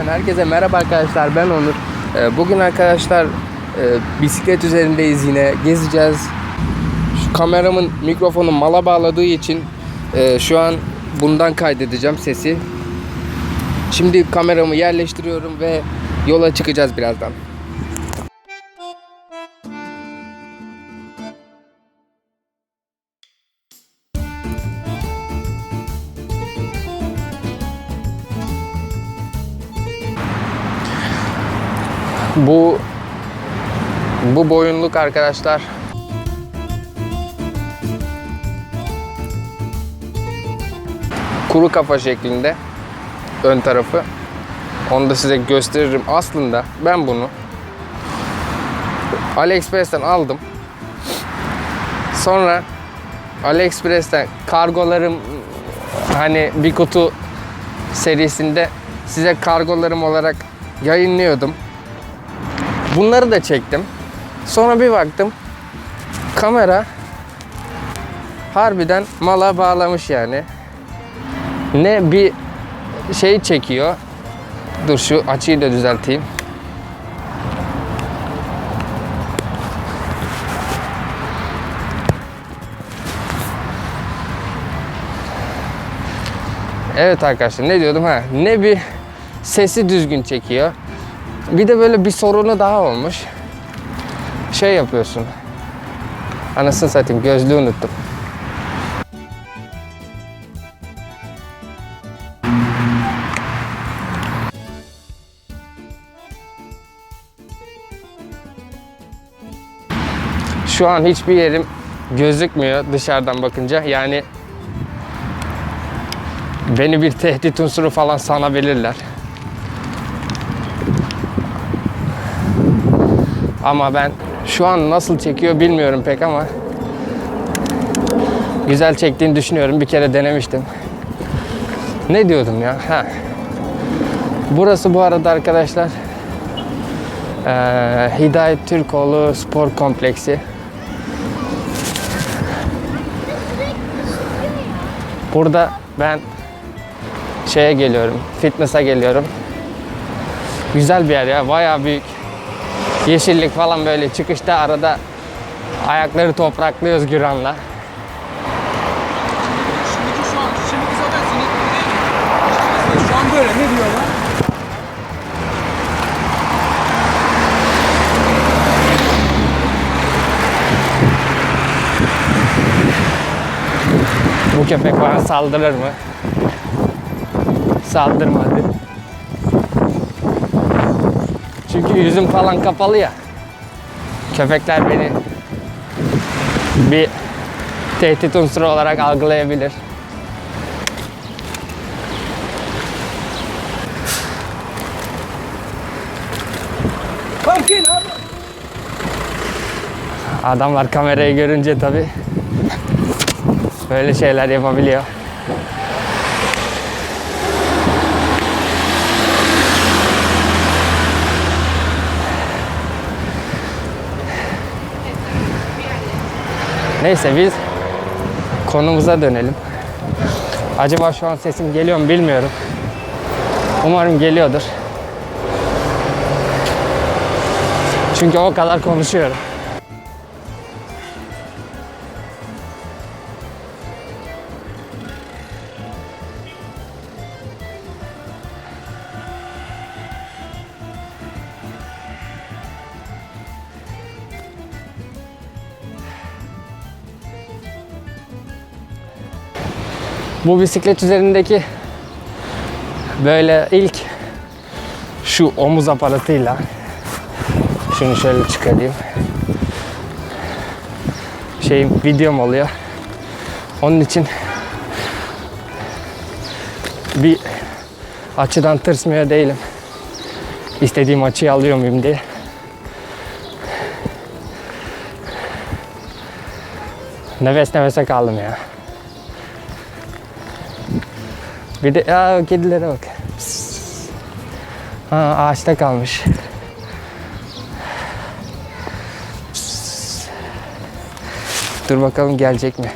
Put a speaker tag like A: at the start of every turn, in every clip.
A: Otomatik'ten herkese merhaba arkadaşlar ben Onur. Ee, Bugün arkadaşlar e, bisiklet üzerindeyiz yine gezeceğiz. Şu kameramın mikrofonu mala bağladığı için e, şu an bundan kaydedeceğim sesi. Şimdi kameramı yerleştiriyorum ve yola çıkacağız birazdan. Bu bu boyunluk arkadaşlar kuru kafa şeklinde ön tarafı. Onu da size gösteririm. Aslında ben bunu AliExpress'ten aldım. Sonra AliExpress'ten kargolarım hani bir kutu serisinde size kargolarım olarak yayınlıyordum. Bunları da çektim. Sonra bir baktım kamera harbiden mala bağlamış yani. Ne bir şey çekiyor. Dur şu açıyı da düzelteyim. Evet arkadaşlar ne diyordum ha ne bir sesi düzgün çekiyor. Bir de böyle bir sorunu daha olmuş. Şey yapıyorsun. Anasını satayım gözlüğü unuttum. Şu an hiçbir yerim gözükmüyor dışarıdan bakınca. Yani beni bir tehdit unsuru falan sanabilirler. Ama ben şu an nasıl çekiyor bilmiyorum pek ama güzel çektiğini düşünüyorum. Bir kere denemiştim. Ne diyordum ya? Ha. Burası bu arada arkadaşlar eee Hidayet Türkoğlu Spor Kompleksi. Burada ben şeye geliyorum, fitness'a geliyorum. Güzel bir yer ya, bayağı büyük. Yeşillik falan böyle çıkışta arada ayakları topraklıyoruz Güran'la.
B: Şimdiki şu an, şimdiki zaten sinekli. Şu an böyle ne diyorlar?
A: Bu köpek bana saldırır mı? Saldırmadı. Çünkü yüzüm falan kapalı ya. Köpekler beni bir tehdit unsuru olarak algılayabilir.
B: Kalkın abi.
A: Adamlar kamerayı görünce tabi böyle şeyler yapabiliyor. Neyse biz konumuza dönelim. Acaba şu an sesim geliyor mu bilmiyorum. Umarım geliyordur. Çünkü o kadar konuşuyorum. Bu bisiklet üzerindeki böyle ilk şu omuz aparatıyla şunu şöyle çıkarayım. Şeyim videom oluyor. Onun için bir açıdan tırsmıyor değilim. İstediğim açıyı alıyor muyum diye. Nefes nefese kaldım ya. Bir de ya kedilere bak. Ha, ağaçta kalmış. Dur bakalım gelecek mi?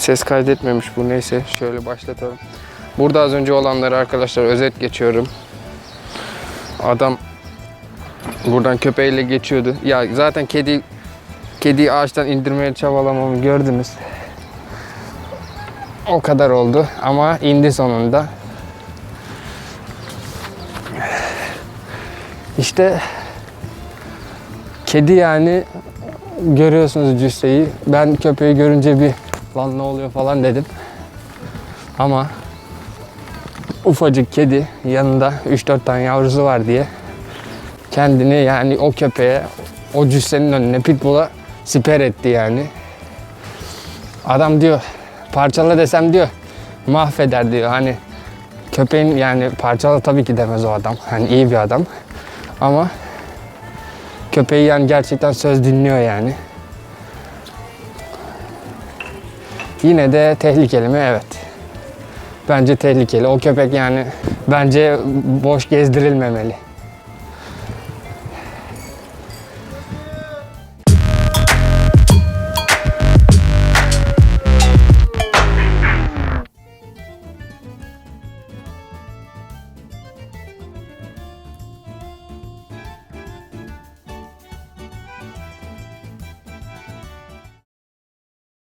A: Ses kaydetmemiş bu neyse şöyle başlatalım. Burada az önce olanları arkadaşlar özet geçiyorum. Adam buradan köpeğiyle geçiyordu. Ya zaten kedi kediyi ağaçtan indirmeye çabalamamı gördünüz. O kadar oldu ama indi sonunda. İşte kedi yani görüyorsunuz cüsseyi. Ben köpeği görünce bir lan ne oluyor falan dedim. Ama ufacık kedi yanında 3-4 tane yavrusu var diye kendini yani o köpeğe o cüssenin önüne pitbull'a siper etti yani. Adam diyor parçala desem diyor mahveder diyor. Hani köpeğin yani parçala tabii ki demez o adam. Hani iyi bir adam. Ama köpeği yani gerçekten söz dinliyor yani. Yine de tehlikeli mi? Evet. Bence tehlikeli. O köpek yani bence boş gezdirilmemeli.